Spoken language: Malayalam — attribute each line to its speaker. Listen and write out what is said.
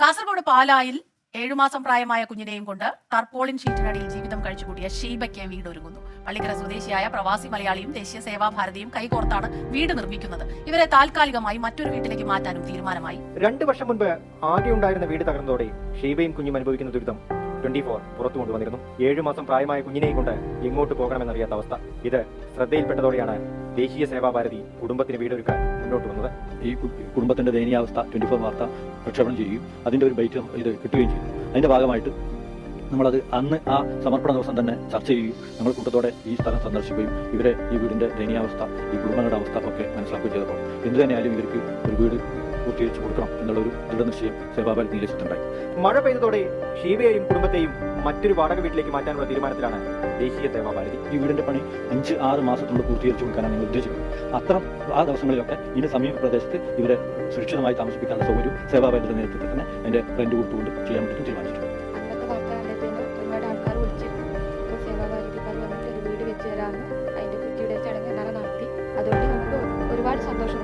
Speaker 1: കാസർഗോഡ് പാലായിൽ ഏഴുമാസം പ്രായമായ കുഞ്ഞിനെയും കൊണ്ട് തർപ്പോളിൻ ഷീറ്റിനടിയിൽ ജീവിതം കഴിച്ചുകൂട്ടിയ ഷീബയ്ക്ക് വീടൊരുങ്ങുന്നു. പള്ളിക്കര സ്വദേശിയായ പ്രവാസി മലയാളിയും ദേശീയ സേവാ ഭാരതിയും കൈകോർത്താണ് വീട് നിർമ്മിക്കുന്നത്. ഇവരെ താൽക്കാലികമായി മറ്റൊരു വീട്ടിലേക്ക് മാറ്റാനും തീരുമാനമായി.
Speaker 2: രണ്ടു വർഷം മുൻപ് ആദ്യം ഉണ്ടായിരുന്ന വീട് തകർന്നതോടെ ഷീബയും കുഞ്ഞും അനുഭവിക്കുന്ന ദുരിതം ട്വന്റി ഫോർ പുറത്തു കൊണ്ടുവന്നിരുന്നു. ഏഴു മാസം പ്രായമായ കുഞ്ഞിനെയും കൊണ്ട് എങ്ങോട്ട് പോകണമെന്നറിയാത്ത അവസ്ഥ. ഇത് ശ്രദ്ധയിൽപ്പെട്ടതോടെയാണ് ദേശീയ സേവാ ഭാരതി കുടുംബത്തിന് വീടൊരുക്കാൻ മുന്നോട്ട് വന്നത്.
Speaker 3: ഈ കുടുംബത്തിന്റെ ദയനീയാവസ്ഥ ട്വന്റി ഫോർ വാർത്ത പ്രക്ഷേപണം ചെയ്യുകയും അതിന്റെ ഒരു ബൈറ്റ് ഇത് കിട്ടുകയും ചെയ്തു. അതിന്റെ ഭാഗമായിട്ട് നമ്മളത് അന്ന് ആ സമർപ്പണ ദിവസം തന്നെ ചർച്ച ചെയ്യുകയും നമ്മൾ കൂട്ടത്തോടെ ഈ സ്ഥലം സന്ദർശിക്കുകയും ഇവരെ ഈ വീടിന്റെ ദയനീയാവസ്ഥ ഈ കുടുംബങ്ങളുടെ അവസ്ഥ ഒക്കെ മനസ്സിലാക്കുകയും ചെയ്തപ്പോൾ എന്തു തന്നെയായാലും ഇവർക്ക് ഒരു വീട് പൂർത്തീകരിച്ച് കൊടുക്കണം എന്നുള്ളൊരു ദൃഢനിശ്ചയം സേവാഭാരത് നീലച്ചിട്ടുണ്ടായി.
Speaker 2: മഴ പെയ്തതോടെ ഷീബയെയും കുടുംബത്തെയും മറ്റൊരു വാടക വീട്ടിലേക്ക് മാറ്റാനുള്ള തീരുമാനത്തിലാണ് ദേശീയ സേവാ
Speaker 3: ഈ വീടിന്റെ പണി അഞ്ച് ആറ് മാസത്തിനുള്ളിൽ പൂർത്തീകരിച്ചു കൊടുക്കാനാണ് ഞങ്ങൾ ഉദ്ദേശിക്കുന്നത് അത്തരം ആ ദിവസങ്ങളിലൊക്കെ ഇതിന്റെ സമീപ പ്രദേശത്ത് ഇവരെ സുരക്ഷിതമായി താമസിപ്പിക്കാനുള്ള സൗകര്യം സേവാഭാരതിയുടെ നേതൃത്വത്തിൽ തന്നെ എന്റെ റെന്റ് കൊടുത്തുകൊണ്ട് ചെയ്യാൻ പറ്റും തീരുമാനിച്ചിട്ടുണ്ട്
Speaker 4: ഒരുപാട് സന്തോഷം.